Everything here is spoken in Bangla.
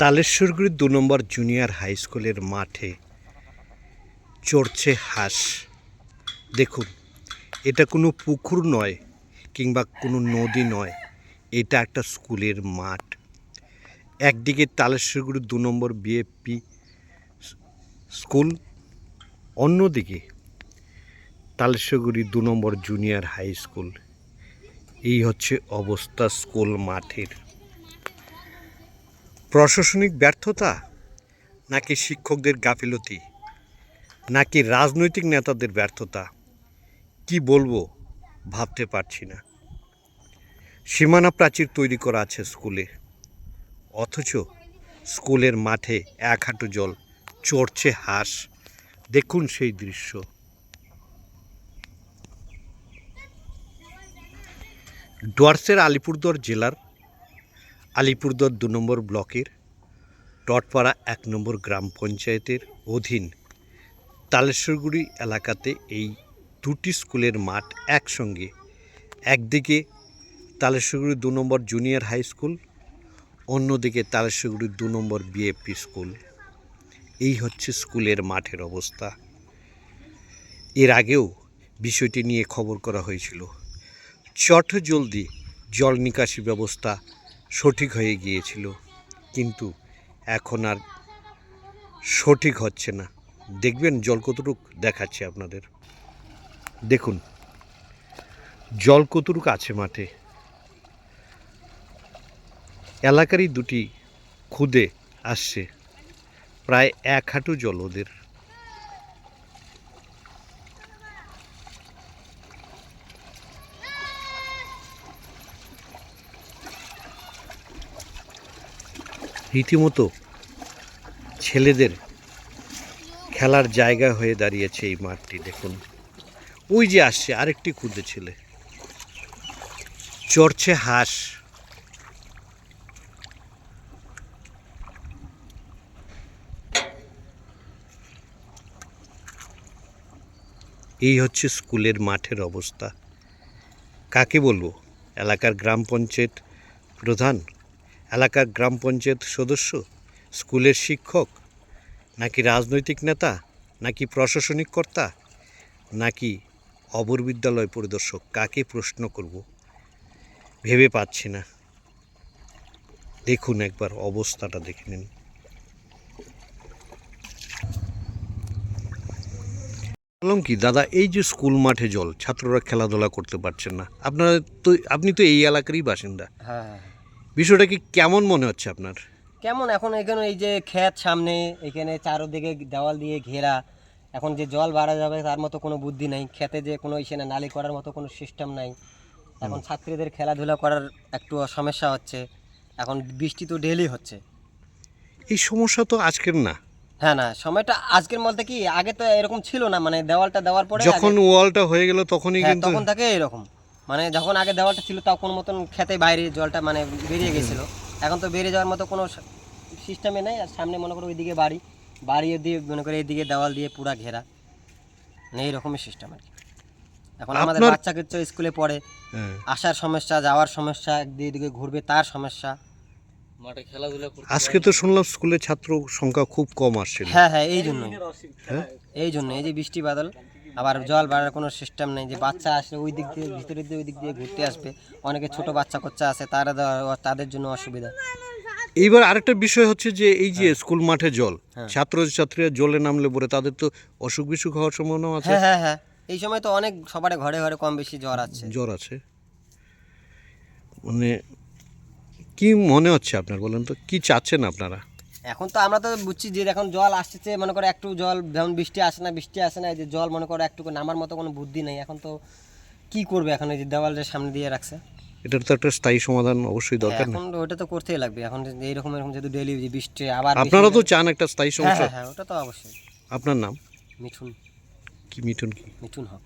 তালেশ্বরগুড়ি দু নম্বর জুনিয়র হাই স্কুলের মাঠে চড়ছে হাঁস। দেখুন, এটা কোনো পুকুর নয় কিংবা কোনো নদী নয়, এটা একটা স্কুলের মাঠ। একদিকে তালেশ্বরগুড়ি দু নম্বর বিএপি স্কুল, অন্যদিকে তালেশ্বরগুড়ি দু নম্বর জুনিয়র হাই স্কুল এই হচ্ছে অবস্থা স্কুল মাঠের। প্রশাসনিক ব্যর্থতা? নাকি শিক্ষকদের গাফিলতি? নাকি রাজনৈতিক নেতাদের ব্যর্থতা? কি বলব, ভাবতে পারছি না। সীমানা প্রাচীর তৈরি করা আছে স্কুলে। অথচ স্কুলের মাঠে এক হাঁটু জল চড়ছে হাঁস। দেখুন সেই দৃশ্য। ডুয়ার্সের আলিপুরদুয়ার জেলার আলিপুরদুয়ার দু নম্বর ব্লকের, টটপাড়া এক নম্বর গ্রাম পঞ্চায়েতের অধীন তালেশ্বরগুড়ি এলাকাতে এই দুটি স্কুলের মাঠ একসঙ্গে। একদিকে তালেশ্বরগুড়ি দু নম্বর জুনিয়র হাই স্কুল, অন্যদিকে তালেশ্বরগুড়ি দু নম্বর বিএপি স্কুল। এই হচ্ছে স্কুলের মাঠের অবস্থা। এর আগেও বিষয়টি নিয়ে খবর করা হয়েছিল। চট জলদি জল নিকাশি ব্যবস্থা সঠিক হয়ে গিয়েছিল। কিন্তু এখন আর সঠিক হচ্ছে না। দেখবেন জল কতটুক দেখাচ্ছে আপনাদের। দেখুন, জল কতটুক আছে মাঠে। এলাকারই দুটি খুদে আসছে। প্রায় এক হাঁটু জল ওদের। রীতিমতো ছেলেদের খেলার জায়গা হয়ে দাঁড়িয়েছে এই মাঠটি, দেখুন। ওই যে আসছে, আরেকটি ক্ষুদে ছেলে। চড়ছে হাঁস। এই হচ্ছে স্কুলের মাঠের অবস্থা। কাকে বলব? এলাকার গ্রাম পঞ্চায়েত প্রধান এলাকার গ্রাম পঞ্চায়েত সদস্য, স্কুলের শিক্ষক, নাকি রাজনৈতিক নেতা, নাকি প্রশাসনিক কর্তা, নাকি অবর বিদ্যালয় পরিদর্শক, কাকে প্রশ্ন করব? ভেবে পাচ্ছি না। দেখুন একবার অবস্থাটা দেখে নিন। বললাম কি, দাদা, এই যে স্কুল মাঠে জল, ছাত্ররা খেলাধুলা করতে পারছেন না। আপনারা তো, আপনি তো এই এলাকারই বাসিন্দা। হ্যাঁ হ্যাঁ। বিষয়টা কি কেমন মনে হচ্ছে আপনার? কেমন? এখন এখানে এই যে ক্ষেত সামনে এখানে চারোদিকে দেওয়াল দিয়ে ঘেরা। এখন যে জল বাড়া যাবে তার মতো কোনো বুদ্ধি নাই। খেতে যে কোনো এখানে নালি করার মতো কোনো সিস্টেম নাই। এখন ছাত্রীদের খেলাধুলা করার একটু সমস্যা হচ্ছে। এখন বৃষ্টি তো ডেলি হচ্ছে। এই সমস্যা তো আজকের না। হ্যাঁ না সময়টা আজকের বলতে কি আগে তো এরকম ছিল না। মানে দেওয়ালটা দেওয়ার পরে যখন ওয়ালটা হয়ে গেল তখনই হ্যাঁ, কিন্তু তখন থেকে এরকম। মানে যখন আগে দেওয়ালটা ছিল তখন মতন খেতে বাইরে জলটা মানে বেরিয়ে গেছিল। এখন তো বেরিয়ে যাওয়ার মতো কোনো সিস্টেমে নেই আর সামনে মনে করো ওইদিকে বাড়ি বাড়ি দিয়ে মনে করো এইদিকে দেওয়াল দিয়ে পুরা ঘেরা। মানে এইরকমই সিস্টেম আর কি। এখন আমাদের বাচ্চা কাচ্চা স্কুলে পড়ে হ্যাঁ। আসার সমস্যা যাওয়ার সমস্যা একদিকে এদিকে ঘুরবে তার সমস্যা। মাঠে খেলাধুলা আজকে তো শুনলাম স্কুলে ছাত্র সংখ্যা খুব কম আসছিল হ্যাঁ হ্যাঁ এই জন্যই। হ্যাঁ? এই জন্য এই যে বৃষ্টি বাদল আবার জল বাড়ার কোনো সিস্টেম নেই যে বাচ্চা আসলে ওই দিক দিয়ে ভিতরের দিয়ে ওই দিক দিয়ে ঘুরতে আসবে। অনেকে ছোট বাচ্চা কাচ্চা আছে তারা তাদের জন্য অসুবিধা। এইবার আরেকটা বিষয় হচ্ছে যে এই যে স্কুল মাঠে জল হ্যাঁ। ছাত্র ছাত্রীরা জলে নামলে পরে তাদের তো অসুখ বিসুখ হওয়ার সম্ভাবনা আছে? হ্যাঁ হ্যাঁ হ্যাঁ। এই সময় তো অনেক সবার ঘরে ঘরে কম বেশি জ্বর আছে। জ্বর আছে। মানে কি মনে হচ্ছে আপনার বলেন তো? কি চাচ্ছেন আপনারা? এখন তো আমরা তো বুঝছি যে এখন জল আসছে মনে করো একটু জল যেমন বৃষ্টি আসে না বৃষ্টি আসে না এই যে জল মনে করো একটু নামার মতো কোনো বুদ্ধি নেই। এখন তো কি করবে এখন এই যে দেওয়ালের সামনে দিয়ে রাখছে? এটার তো একটা স্থায়ী সমাধান অবশ্যই দরকার না এখন ওটা তো করতেই লাগবে। এখন যে এইরকম এরকম যেহেতু ডেলি বৃষ্টি আবার আপনারা তো চান একটা স্থায়ী হ্যাঁ সমস্যা হ্যাঁ হ্যাঁ ওটা তো অবশ্যই। আপনার নাম? মিঠুন। কি মিঠুন কি? মিঠুন হক।